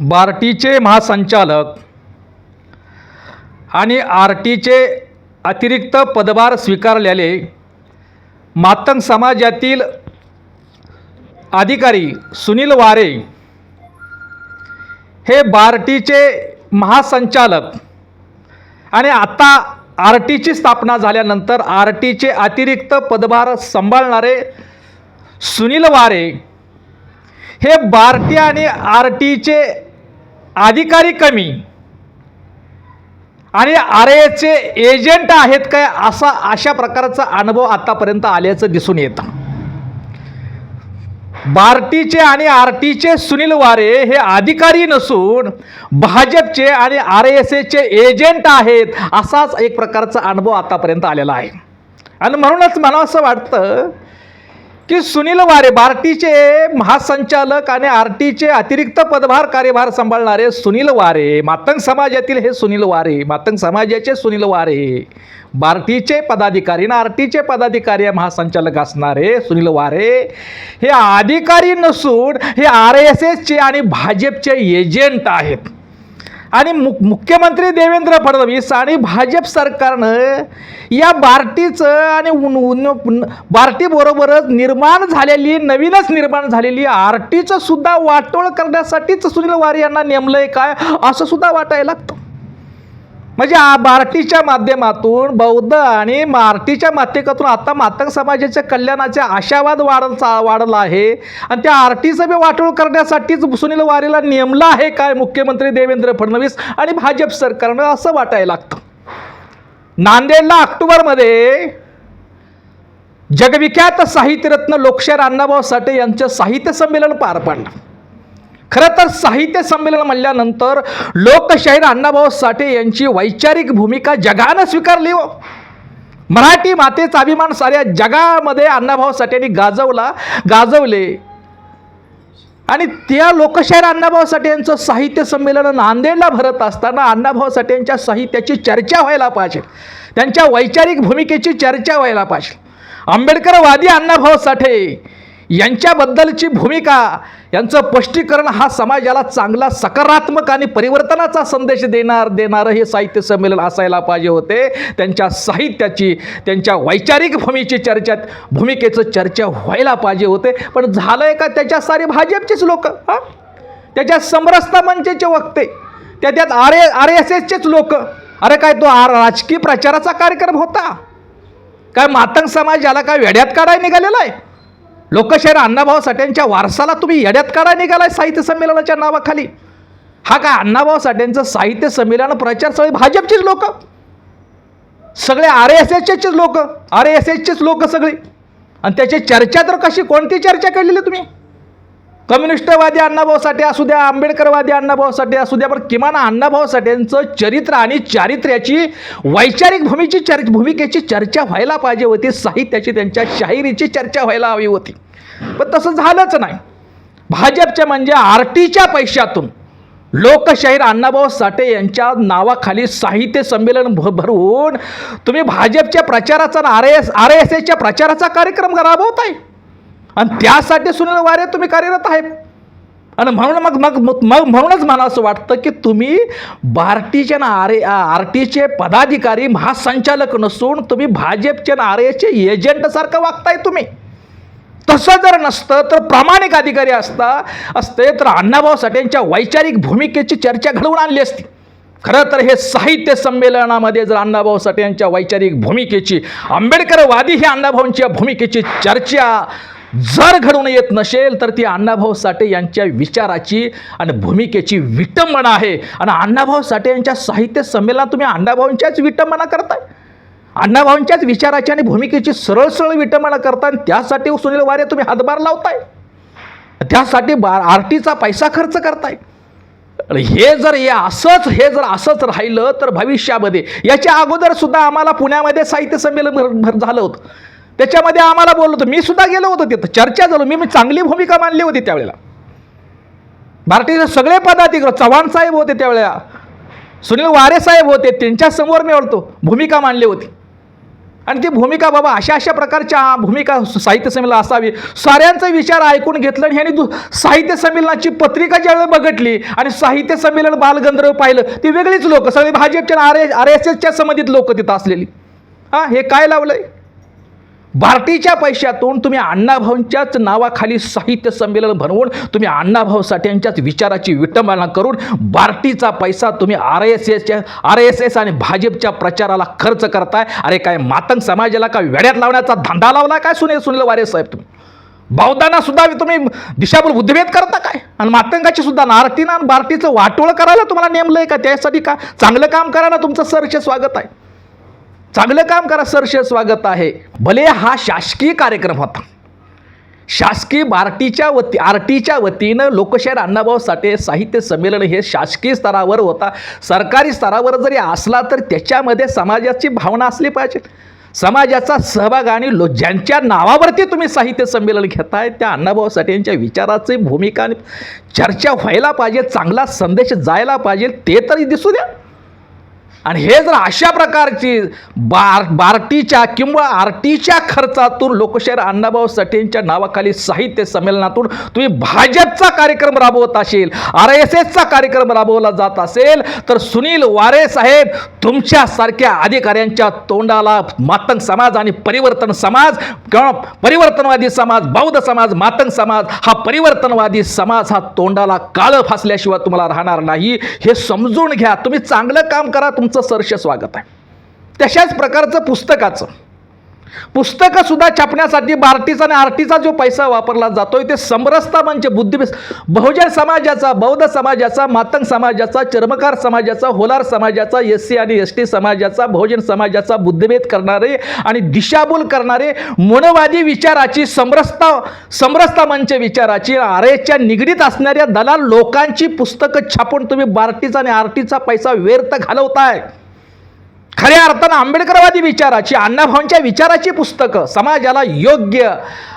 बार्टीचे महासंचालक आणि आर टीचे अतिरिक्त पदभार स्वीकारलेले मातंग समाजातील अधिकारी सुनील वारे हे बार्टीचे महासंचालक आणि आता आर टीची स्थापना झाल्यानंतर आर टीचे अतिरिक्त पदभार सांभाळणारे सुनील वारे हे बार्टी आणि आर टीचे अधिकारी कमी आणि आर एचे एजंट आहेत काय असा अशा प्रकारचा अनुभव आतापर्यंत आल्याचं दिसून येतं. बार्टीचे आणि आर टीचे सुनील वारे हे अधिकारी नसून भाजपचे आणि आर एस एचे एजंट आहेत असाच एक प्रकारचा अनुभव आतापर्यंत आलेला आहे. आणि म्हणूनच मला असं वाटतं की सुनील वारे बार्टीचे महासंचालक आणि आरटीचे अतिरिक्त पदभार कार्यभार सांभाळणारे सुनील वारे मातंग समाजातील हे सुनील वारे मातंग समाजाचे सुनील वारे बार्टीचे पदाधिकारी आणि आरटीचे पदाधिकारी महासंचालक असणारे सुनील वारे हे अधिकारी नसून हे आर एस एसचे आणि भाजपचे एजंट आहेत. आणि मु मुख्यमंत्री देवेंद्र फडणवीस आणि भाजप सरकारनं या बार्टीचं आणि उन उन बार्टीबरोबरच निर्माण झालेली नवीनच निर्माण झालेली आरटीचं सुद्धा वाटोळ करण्यासाठीच सुनील वारे यांना नेमलं आहे काय असं सुद्धा वाटायला लागतं. म्हणजे आ माध्यमातून बौद्ध आणि मार्टीच्या माध्यमातून आता मातंग समाजाच्या कल्याणाचा आशावाद वाढचा वाढला आहे. आणि त्या आरटीचं बी वाटोळ करण्यासाठीच सुनील वारेला नेमलं आहे काय मुख्यमंत्री देवेंद्र फडणवीस आणि भाजप सरकारनं असं वाटायला लागतं. नांदेडला ऑक्टोबरमध्ये जगविख्यात साहित्यरत्न लोकशाहीर अण्णाभाऊ साठे यांचं साहित्य संमेलन पार पाडलं. खरं तर साहित्य संमेलन म्हणल्यानंतर लोकशाहीर अण्णाभाऊ साठे यांची वैचारिक भूमिका जगानं स्वीकारली हो. मराठी मातेचा अभिमान साऱ्या जगामध्ये अण्णाभाऊ साठेंनी गाजवला गाजवले. आणि त्या लोकशाहीर अण्णाभाऊ साठे यांचं साहित्य संमेलन नांदेडला भरत असताना अण्णाभाऊ साठे यांच्या साहित्याची चर्चा व्हायला पाहिजे. त्यांच्या वैचारिक भूमिकेची चर्चा व्हायला पाहिजे. आंबेडकरवादी अण्णाभाऊ साठे यांच्याबद्दलची भूमिका यांचं स्पष्टीकरण हा समाजाला चांगला सकारात्मक आणि परिवर्तनाचा संदेश देणार देणारं हे साहित्य संमेलन असायला पाहिजे होते. त्यांच्या साहित्याची त्यांच्या वैचारिक भूमीची चर्चा भूमिकेचं चर्चा व्हायला पाहिजे होते. पण झालं आहे का त्याच्या सारे भाजपचेच लोक? हां? त्याच्या समरसता मंचेचे वक्ते त्याच्यात आर ए आर एस एसचेच लोक. अरे काय तो आर राजकीय प्रचाराचा कार्यक्रम होता? काय मातंग समाज याला काय वेड्यात काढाय निघालेला आहे? लोकशाहीर अण्णाभाऊ साठ्यांच्या वारसाला तुम्ही येड्यात काढा निघालाय साहित्य संमेलनाच्या नावाखाली. हा काय अण्णाभाऊ साठ्यांचं साहित्य संमेलन प्रचार सगळे भाजपचेच लोक? सगळे आर एस एसचेच लोक आर एस एसचेच लोक सगळे. आणि त्याची चर्चा तर कशी कोणती चर्चा केलेली तुम्ही? कम्युनिस्टवादी अण्णाभाऊ साठे असू द्या आंबेडकरवादी अण्णाभाऊ साठे असू द्या पण किमान अण्णाभाऊ साठेंचं चरित्र आणि चारित्र्याची वैचारिक भूमीची चर भूमिकेची चर्चा व्हायला पाहिजे होती साहित्याची त्यांच्या शाहिरीची चर्चा व्हायला हवी होती पण तसं झालंच नाही भाजपच्या म्हणजे आर टीच्या पैशातून लोकशाहीर अण्णाभाऊ साठे यांच्या नावाखाली साहित्य संमेलन भ भरवून तुम्ही भाजपच्या प्रचाराचा आर एस आर एस एसच्या प्रचाराचा कार्यक्रम राबवताय आहे आणि त्यासाठी सुनील वारे तुम्ही कार्यरत आहे आणि म्हणून मग मग मग म्हणूनच मला असं वाटतं की तुम्ही बार्टीचे ना आर आर टीचे पदाधिकारी महासंचालक नसून तुम्ही भाजपचे ना आर एचे एजंटसारखं वागताय तुम्ही. तसं जर नसतं तर प्रामाणिक अधिकारी असता असते तर अण्णाभाऊ साठेंच्या वैचारिक भूमिकेची चर्चा घडवून आणली असती. खरं तर हे साहित्य संमेलनामध्ये जर अण्णाभाऊ साठे यांच्या वैचारिक भूमिकेची आंबेडकरवादी ही अण्णाभाऊंच्या भूमिकेची चर्चा जर घडून येत नसेल तर ती अण्णाभाऊ साठे यांच्या विचाराची आणि भूमिकेची विटंबना आहे. आणि अण्णाभाऊ साठे यांच्या साहित्य संमेलनात तुम्ही अण्णाभाऊंच्याच विटंबना करताय. अण्णाभाऊंच्याच विचाराची आणि भूमिकेची सरळ सरळ विटंबना करता आणि त्यासाठी सुनील वारे तुम्ही हातभार लावताय. त्यासाठी बा आर टीचा पैसा खर्च करताय. हे जर हे असंच हे जर असंच राहिलं तर भविष्यामध्ये याच्या अगोदर सुद्धा आम्हाला पुण्यामध्ये साहित्य संमेलन भर झालं होतं. त्याच्यामध्ये आम्हाला बोललो होतो मी सुद्धा गेलो होतो तिथं चर्चा झालो मी मी चांगली भूमिका मानली होती त्यावेळेला भारतीय सगळे पदाधिकारी चव्हाण साहेब होते त्यावेळेला सुनील वारे साहेब होते त्यांच्यासमोर मी बोलतो भूमिका मांडली होती आणि ती भूमिका बाबा अशा अशा प्रकारच्या भूमिका साहित्य संमेलन असावी साऱ्यांचा विचार ऐकून घेतलं आणि ह्याने दु साहित्य संमेलनाची पत्रिका ज्यावेळेला बघितली आणि साहित्य संमेलन बालगंधर्व पाहिलं ती वेगळीच लोक सगळी भाजपच्या आर एस आर एस एसच्या संबंधित लोक तिथं असलेली हां हे काय लावलं आहे भारतीच्या पैशातून तुम्ही अण्णाभाऊंच्याच नावाखाली साहित्य संमेलन भरवून तुम्ही अण्णाभाऊ साठ्यांच्याच विचाराची विटंबना करून भारतीचा पैसा तुम्ही आर एस एसच्या आर एस एस आणि भाजपच्या प्रचाराला खर्च करताय. अरे काय मातंग समाजाला काय वेड्यात लावण्याचा धंदा लावला काय सुने सुनील वारे साहेब तुम्ही? बौद्धांना सुद्धा तुम्ही दिशाभूल बुद्धभेद करता काय? आणि मातंगाची सुद्धा नारटीनं आणि भारतीचं वाटोळं करायला तुम्हाला नेमलं आहे का? त्यासाठी का चांगलं काम करा ना तुमचं सरचे स्वागत आहे. चांगलं काम करा सरसे स्वागत आहे. भले हा शासकीय कार्यक्रम होता. शासकीय आरटीच्या वती आरटीच्या वतीनं लोकशाहीर अण्णाभाऊ साठे साहित्य संमेलन हे शासकीय स्तरावर होता. सरकारी स्तरावर जरी असला तर त्याच्यामध्ये समाजाची भावना असली पाहिजे. समाजाचा सहभाग आणि लो ज्यांच्या नावावरती तुम्ही साहित्य संमेलन घेताय त्या अण्णाभाऊ साठे यांच्या विचाराची भूमिका आणि चर्चा व्हायला पाहिजे चांगला संदेश जायला पाहिजे ते तरी दिसू द्या. आणि हे जर अशा प्रकारची बार बार्टीच्या किंवा आरटीच्या खर्चातून लोकशाहीर अण्णाभाऊ साठेंच्या नावाखाली साहित्य संमेलनातून तुम्ही भाजपचा कार्यक्रम राबवत असेल आर एस एसचा कार्यक्रम राबवला जात असेल तर सुनील वारे साहेब तुमच्यासारख्या अधिकाऱ्यांच्या तोंडाला मातंग समाज आणि परिवर्तन समाज किंवा परिवर्तनवादी समाज बौद्ध समाज मातंग समाज हा परिवर्तनवादी समाज हा तोंडाला काळं फासल्याशिवाय तुम्हाला राहणार नाही. हे समजून घ्या. तुम्ही चांगलं काम करा तुम तुमचं सरसे स्वागत आहे. तशाच प्रकारचं पुस्तकाचं पुस्तकं सुद्धा छापण्यासाठी बार्टीचा आणि आरटीचा जो पैसा वापरला जातोय ते समरसता म्हणजे बुद्धी बहुजन समाजाचा बौद्ध समाजाचा मातंग समाजाचा चर्मकार समाजाचा होलार समाजाचा एस सी आणि एस टी समाजाचा बहुजन समाजाचा बुद्धिभेद करणारे आणि दिशाभूल करणारे मनवादी विचाराची समरसता समरसता म्हणजे विचाराची आर निगडीत असणाऱ्या दलाल लोकांची पुस्तकं छापून तुम्ही बार्टीचा आणि आरटीचा पैसा व्यर्थ घालवताय. खऱ्या अर्थानं आंबेडकरवादी विचाराची अण्णाभाऊंच्या विचाराची पुस्तकं समाजाला योग्य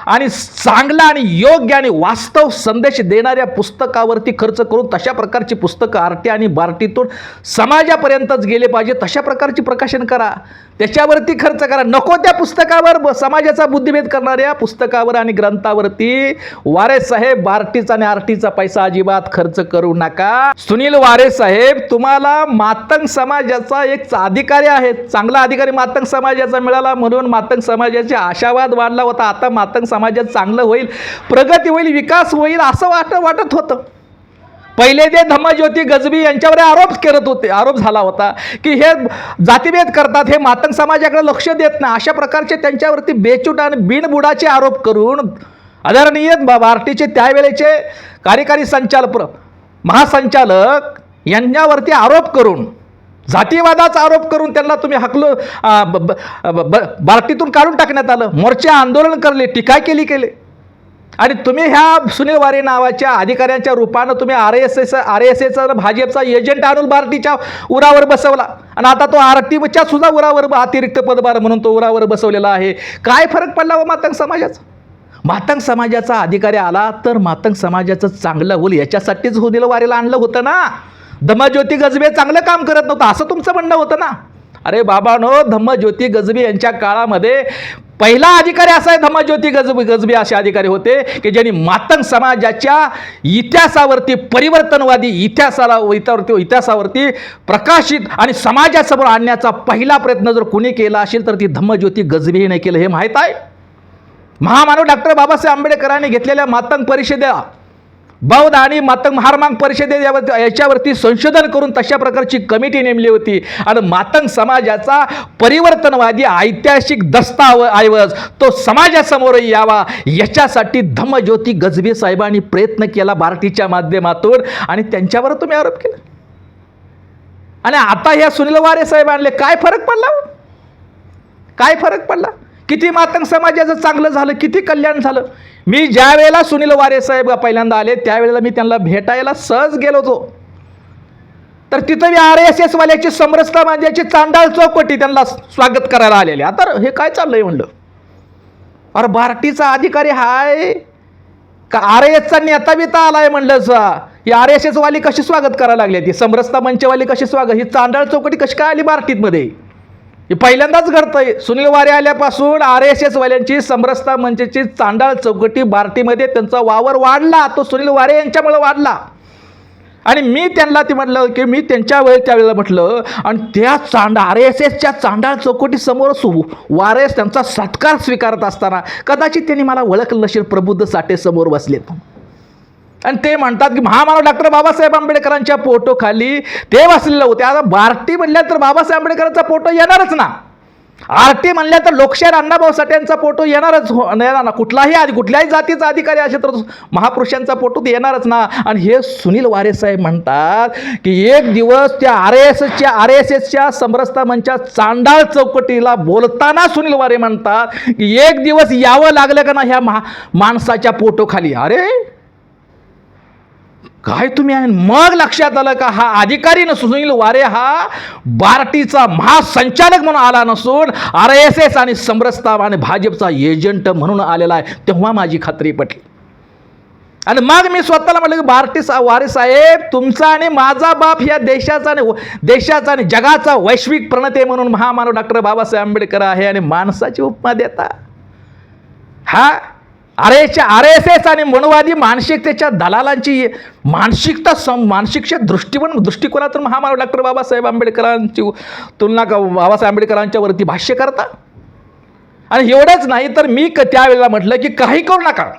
आणि चांगला आणि योग्य आणि वास्तव संदेश देणाऱ्या पुस्तकावरती खर्च करून तशा प्रकारची पुस्तकं आरटी आणि बार्टीतून समाजापर्यंतच गेले पाहिजे तशा प्रकारची प्रकाशन करा. त्याच्यावरती खर्च करा. नको त्या पुस्तकावर समाजाचा बुद्धिभेद करणाऱ्या पुस्तकावर आणि ग्रंथावरती वारे साहेब बार्टीचा आणि आरटीचा पैसा अजिबात खर्च करू नका. सुनील वारे साहेब तुम्हाला मातंग समाजाचा एक अधिकारी आहे चांगला अधिकारी मातंग समाजाचा मिळाला म्हणून मातंग समाजाचे आशावाद वाढला होता. आता मातंग समाजात चांगलं होईल प्रगती होईल विकास होईल असं वाट वाटत होतं. पहिले ते धम्मज्योती गजबी यांच्यावर आरोप करत होते आरोप झाला होता की हे जातीभेद करतात हे मातंग समाजाकडे लक्ष देत नाही. अशा प्रकारचे त्यांच्यावरती बेचूट आणि बिनबुडाचे आरोप करून आदरणीय भारतीचे त्यावेळेचे कार्यकारी संचालक महासंचालक यांच्यावरती आरोप करून जातीवादाचा आरोप करून त्यांना तुम्ही हकलो ब- ब- ब- ब- बार्टीतून काढून टाकण्यात आलं. मोर्चे आंदोलन करले टीका केली केले. आणि तुम्ही ह्या सुनील वारे नावाच्या अधिकाऱ्यांच्या रूपानं तुम्ही R S S R S एचा भाजपचा एजंट आणून बार्टीच्या उरावर बसवला. आणि आता तो आर टीच्या सुद्धा उरावर ब- अतिरिक्त पदभार म्हणून तो उरावर बसवलेला आहे. काय फरक पडला व मातंग समाजाचा? मातंग समाजाचा अधिकारी आला तर मातंग समाजाचं चांगलं होईल याच्यासाठीच सुनील वारेला आणलं होतं ना. धम्मज्योती गजबे चांगलं काम करत नव्हतं. असं तुमचं म्हणणं होतं ना? अरे बाबानो धम्मज्योती गजबे यांच्या काळामध्ये पहिला अधिकारी असा आहे धम्मज्योती गजबी गजबी असे अधिकारी होते की ज्यांनी मातंग समाजाच्या इतिहासावरती परिवर्तनवादी इतिहासाला इतिहावरती इतिहासावरती प्रकाशित आणि समाजासमोर आणण्याचा पहिला प्रयत्न जर कुणी केला असेल तर ती धम्मज्योती गजबी नाही केलं हे माहीत आहे. महामानव डॉक्टर बाबासाहेब आंबेडकरांनी घेतलेल्या मातंग परिषदेला बौद्ध आणि मातंग महारमांग परिषदे यावर याच्यावरती संशोधन करून तशा प्रकारची कमिटी नेमली होती. आणि मातंग समाजाचा परिवर्तनवादी ऐतिहासिक दस्ताव ऐवज तो समाजासमोर यावा याच्यासाठी धम्मज्योती गजबे साहेबांनी प्रयत्न केला बार्टीच्या माध्यमातून आणि त्यांच्यावर तुम्ही आरोप केला. आणि आता ह्या सुनील वारे साहेब आणले काय फरक पडला? काय फरक पडला? किती मातंग समाजाचं चांगलं झालं किती कल्याण झालं? मी ज्या वेळेला सुनील वारे साहेब पहिल्यांदा आले त्यावेळेला मी त्यांना भेटायला सहज गेलो होतो. तर तिथं मी आर एस एस वाल्याची समरसता माझ्याची चांडाळ चौकटी त्यांना स्वागत करायला आलेले. तर हे काय चाललंय म्हणलं? अरे बार्टीचा अधिकारी हाय. का आर एसचा नेता बिता आलाय म्हणलं सा ही आर एस एस वाली कशी स्वागत करायला लागली? ती समरसता मंचवाली कशी स्वागत ही चांडाळ चौकटी कशी काय आली बार्टीतमध्ये पहिल्यांदाच घडतंय. सुनील वारे आल्यापासून आर एस एस वाल्यांची समरसता मंचची चांडाळ चौकटी बार्टीमध्ये त्यांचा वावर वाढला. तो सुनील वारे यांच्यामुळे वाढला. आणि मी त्यांना ते म्हटलं की मी त्यांच्या वेळे त्यावेळेला म्हटलं आणि त्या चांडा आर एस एसच्या चांडाळ चौकटीसमोर वारेस त्यांचा सत्कार स्वीकारत असताना कदाचित त्यांनी मला ओळखलं नसेल प्रबुद्ध साठेसमोर बसलेत. आणि ते म्हणतात की महामानव डॉक्टर बाबासाहेब आंबेडकरांच्या पोटोखाली ते वाचलेलं होते. आता बार्टी म्हणल्या तर बाबासाहेब आंबेडकरांचा फोटो येणारच ना. आरटी म्हणल्या तर लोकशाहीर अण्णाभाऊ साठ्यांचा फोटो येणारच हो येणार ना. कुठलाही आधी कुठल्याही जातीचा अधिकारी असेल तर महापुरुषांचा फोटो तर येणारच ना. आणि हे सुनील वारे साहेब म्हणतात की एक दिवस त्या आर एस एसच्या आर एस एसच्या समरसता मंचा चांडाळ चौकटीला बोलताना सुनील वारे म्हणतात की एक दिवस यावं लागलं का ना ह्या महा माणसाच्या पोटोखाली अरे काय तुम्ही आहे? मग लक्षात आलं का हा अधिकारी नसून सुनील वारे हा बार्टीचा महासंचालक म्हणून आला नसून आर एस एस आणि समरसता आणि भाजपचा एजंट म्हणून आलेला आहे. तेव्हा माझी खात्री पटली. आणि मग मी स्वतःला म्हटलं की बार्टी सा वारे साहेब तुमचा आणि माझा बाप या देशाचा आणि व- देशाचा आणि जगाचा वैश्विक प्रणते म्हणून महामानव डॉक्टर बाबासाहेब आंबेडकर आहे आणि माणसाची उपमा देता. हा R S R S S आणि मनवादी मानसिकतेच्या दलालांची मानसिकता सम मानसिकच्या दृष्टिकोन दृष्टिकोनातून महामानव डॉक्टर बाबासाहेब आंबेडकरांची तुलना का बाबासाहेब आंबेडकरांच्यावरती भाष्य करता? आणि एवढंच नाही तर मी क त्यावेळेला म्हटलं की काही करू नका.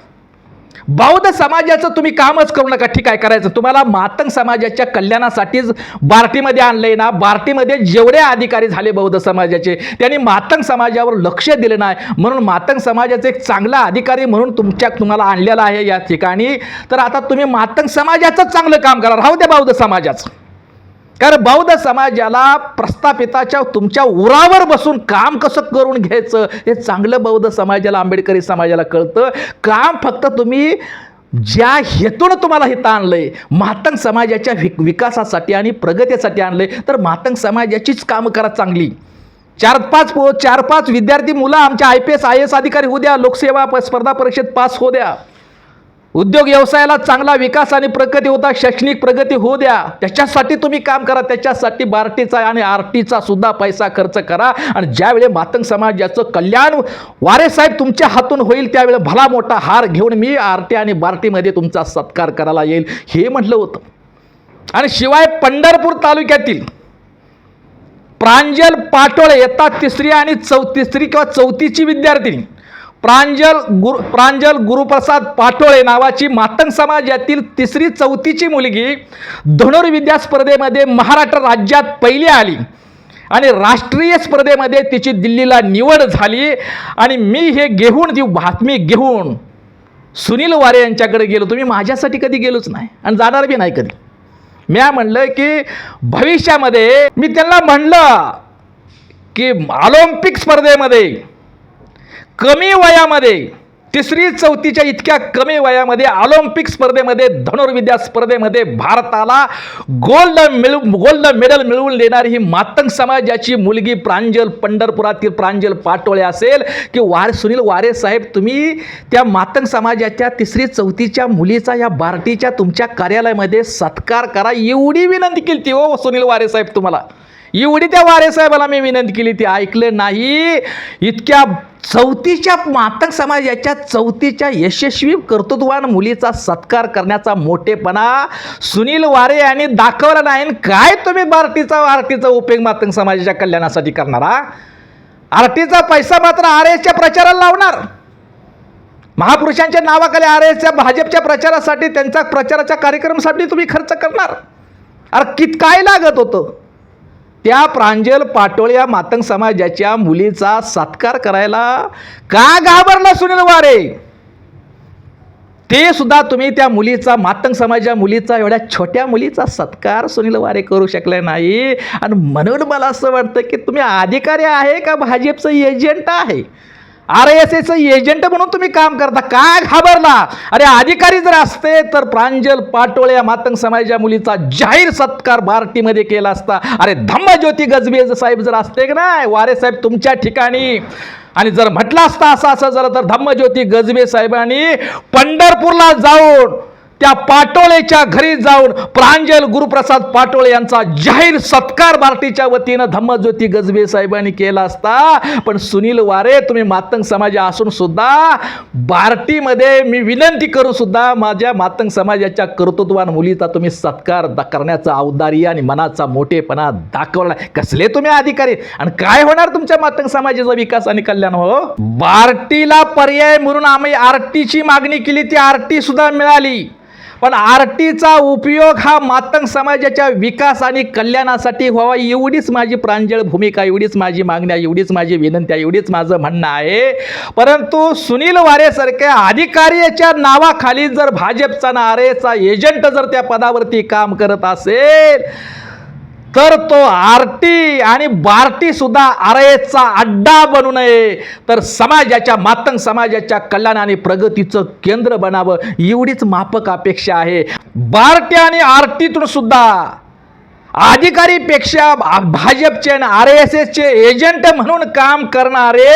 बौद्ध समाजाचं तुम्ही कामच करू नका. ठीक आहे करायचं. तुम्हाला मातंग समाजाच्या कल्याणासाठीच बार्टीमध्ये आणलंय ना. बार्टीमध्ये जेवढे अधिकारी झाले बौद्ध समाजाचे त्यांनी मातंग समाजावर लक्ष दिलं नाही. म्हणून मातंग समाजाचे एक चांगला अधिकारी म्हणून तुमच्या तुम्हाला आणलेला आहे या ठिकाणी. तर आता तुम्ही मातंग समाजाचं चांगलं काम करा. राहू द्या बौद्ध समाजाचं. कारण बौद्ध समाजाला प्रस्थापिताच्या तुमच्या उरावर बसून काम कसं करून घ्यायचं हे चांगलं बौद्ध समाजाला आंबेडकरी समाजाला कळतं. काम फक्त तुम्ही ज्या हेतून तुम्हाला हिथं आणलंय मातंग समाजाच्या वि विकासासाठी आणि प्रगतीसाठी आणलंय तर मातंग समाजाचीच कामं करा चांगली. चार पाच पो चार पाच विद्यार्थी मुलं आमच्या I P S I S अधिकारी होऊ द्या लोकसेवा प- स्पर्धा परीक्षेत पास होऊ द्या. उद्योग व्यवसायाला चांगला विकास आणि प्रगती होता शैक्षणिक प्रगती होऊ द्या. त्याच्यासाठी तुम्ही काम करा त्याच्यासाठी बार्टीचा आणि आरटीचा सुद्धा पैसा खर्च करा. आणि ज्यावेळी मातंग समाजाचं कल्याण वारे साहेब तुमच्या हातून होईल त्यावेळी भला मोठा हार घेऊन मी आर टी आणि बार्टीमध्ये तुमचा सत्कार करायला येईल हे म्हटलं होतं. आणि शिवाय पंढरपूर तालुक्यातील प्रांजल पाटोळे येतात तिसरी आणि चौ तिसरी किंवा चौथीची विद्यार्थिनी. प्रांजल गुरु प्रांजल गुरुप्रसाद पाटोळे नावाची मातंग समाजातील तिसरी चौथीची मुलगी धनुर्विद्या स्पर्धेमध्ये महाराष्ट्र राज्यात पहिली आली. आणि राष्ट्रीय स्पर्धेमध्ये तिची दिल्लीला निवड झाली. आणि मी हे घेऊन ती बातमी घेऊन सुनील वारे यांच्याकडे गेलो. तुम्ही माझ्यासाठी कधी गेलोच नाही आणि जाणार बी नाही कधी. म्या म्हणलं की भविष्यामध्ये मी त्यांना म्हणलं की ऑलिम्पिक स्पर्धेमध्ये कमी वयामध्ये तिसरी चौथीच्या इतक्या कमी वयामध्ये ऑलिम्पिक स्पर्धेमध्ये धनुर्विद्या स्पर्धेमध्ये भारताला गोल्ड मिळ गोल्ड मेडल मिळवून देणारी ही मातंग समाजाची मुलगी प्रांजल पंढरपुरातील प्रांजल पाटोळे असेल की वार सुनील वारे साहेब तुम्ही त्या मातंग समाजाच्या तिसरी चौथीच्या मुलीचा या बार्टीच्या तुमच्या कार्यालयामध्ये सत्कार करा एवढी विनंती केली ती हो सुनील वारे साहेब तुम्हाला. एवढी त्या वारे साहेबाला मी विनंती केली ती ऐकलं नाही. इतक्या चौथीच्या मातंग समाजाच्या चौथीच्या यशस्वी कर्तृत्वान मुलीचा सत्कार करण्याचा मोठेपणा सुनील वारे यांनी दाखवला नाही. काय तुम्ही बार्टीचा आरटीचा उपयोग मातंग समाजाच्या कल्याणासाठी करणारा आरटीचा पैसा मात्र आर एसच्या प्रचाराला लावणार. महापुरुषांच्या नावाखाली आर एसच्या भाजपच्या प्रचारासाठी त्यांचा प्रचाराच्या कार्यक्रमासाठी तुम्ही खर्च करणार. अरे कित काय लागत होतं? त्या प्रांजल पाटोळ या मातंग समाजाच्या मुलीचा सत्कार करायला का घाबरला सुनील वारे? ते सुद्धा तुम्ही त्या मुलीचा मातंग समाजा मुलीचा एवढ्या छोट्या मुलीचा सत्कार सुनील वारे करू शकले नाही. आणि म्हणून मला असं वाटतं की तुम्ही अधिकारी आहे का भाजपचं एजंट आहे? आर एस एचं एजंट म्हणून तुम्ही काम करता. काय घाबरला? अरे अधिकारी जर असते तर प्रांजल पाटोळे या मातंग समाजाच्या मुलीचा जाहीर सत्कार बार्टीमध्ये केला असता. अरे धम्मज्योती गजबे साहेब जर असते की नाही? वारे साहेब तुमच्या ठिकाणी. आणि जर म्हटलं असतं असं असं जर तर धम्मज्योती गजबे साहेबांनी पंढरपूरला जाऊन त्या पाटोळेच्या घरी जाऊन प्रांजल गुरुप्रसाद पाटोळे यांचा जाहीर सत्कार भारतीच्या वतीनं धम्मज्योती गजबे साहेबांनी केला असता. पण सुनील वारे तुम्ही मातंग समाज असून सुद्धा बार्टीमध्ये मी विनंती करू सुद्धा माझ्या मातंग समाजाच्या कर्तृत्वान मुलीचा तुम्ही सत्कार करण्याचा औदार्य आणि मनाचा मोठेपणा दाखवला. कसले तुम्ही अधिकारी? आणि काय होणार तुमच्या मातंग समाजाचा विकास आणि कल्याण हो? बार्टीला पर्याय म्हणून आम्ही आरटीची मागणी केली ती आरटी सुद्धा मिळाली. पण आरटीचा उपयोग हा मातंग समाजाच्या विकास आणि कल्याणासाठी व्हावा एवढीच माझी प्रांजळ भूमिका एवढीच माझी मागण्या एवढीच माझी विनंती एवढीच माझं म्हणणं आहे. परंतु सुनील वारेसारख्या अधिकाऱ्याच्या नावाखाली जर भाजपचा ना आरेचा एजंट जर त्या पदावरती काम करत असेल तर तो आरटी आणि बार्टी सुद्धा आरएचा अड्डा बनू नये. तर समाजाच्या मातंग समाजाच्या कल्याण आणि प्रगतीचं केंद्र बनावं एवढीच मापक अपेक्षा आहे. बार्टी आणि आरटीतून सुद्धा अधिकारीपेक्षा भाजपचे आणि आर एस एसचे एजंट म्हणून काम करणारे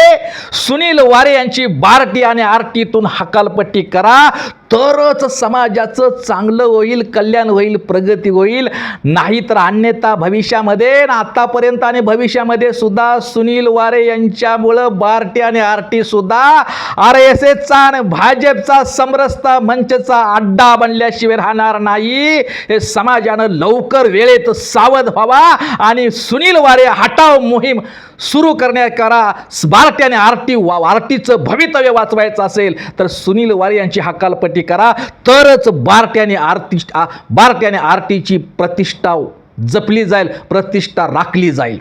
सुनील वारे यांची बार्टी आणि आरटीतून हकालपट्टी करा. तरच समाजाचं चांगलं होईल कल्याण होईल प्रगती होईल. नाहीतर अन्यथा भविष्यामध्ये आणि आतापर्यंत आणि भविष्यामध्ये सुद्धा सुनील वारे यांच्यामुळं बार्टी आणि आरटी सुद्धा आर एस एसचा आणि भाजपचा समरसता मंचचा अड्डा बनल्याशिवाय राहणार नाही. हे समाजानं लवकर वेळेत सावध व्हावा आणि सुनील वारे हटाव मोहीम सुरू करण्याकरा बार्टी आणि आरटी वा आरटीचं भवितव्य वाचवायचं असेल तर सुनील वारे यांची हकालपट्टी करा. तरच बार्टी आरती बार्टी आरटीची प्रतिष्ठा जपली जाईल प्रतिष्ठा राखली जाईल.